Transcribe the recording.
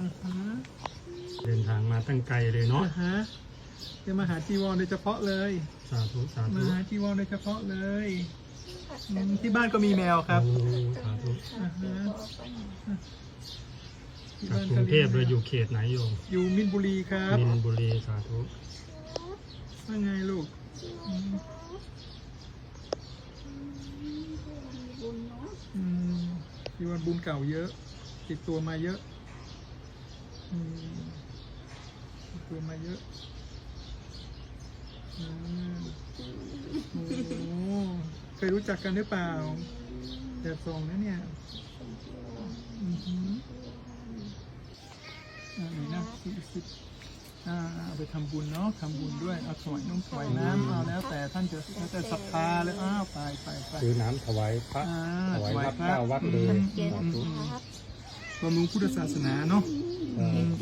อ่าฮะเดินทางมาตั้งไกลเลยเนาะ อ่าฮะจะมาหาจีวรโดยเฉพาะเลย สาธุสามาธุหาจีวรโดยเฉพาะเลยอืมที่บ้านก็มีแมวครับ โอ้สาธุอ่าฮะที่จากบ้านกรุงเทพเลยอยู่เขตไหนโยมอยู่มินบุรีครับมินบุรีสาธุว่าไงลูกอืมบุญเนาะอืมจีวรบุญเก่าเยอะ ติดตัวมาเยอะอืม ติดตัวมาเยอะอืมโอ้โหเคยรู้จักกันหรือเปล่าแบบสองนะเนี่ยอือหืออ่าไหนนะสิบสิบอ่าเอาไปทำบุญเนาะทำบุญด้วยเอาถวายน้ำถวายน้ำเอาแล้วแต่ท่านจะแล้วแต่ศรัทธาเลยอ้าวไปไปไปคือน้ำถวายพระอ่าถวายวัดพระเก้าวัดเลยอืมเกณฑ์สาธุครับบำรุงพุทธศาสนาเนาะอืม 嗯。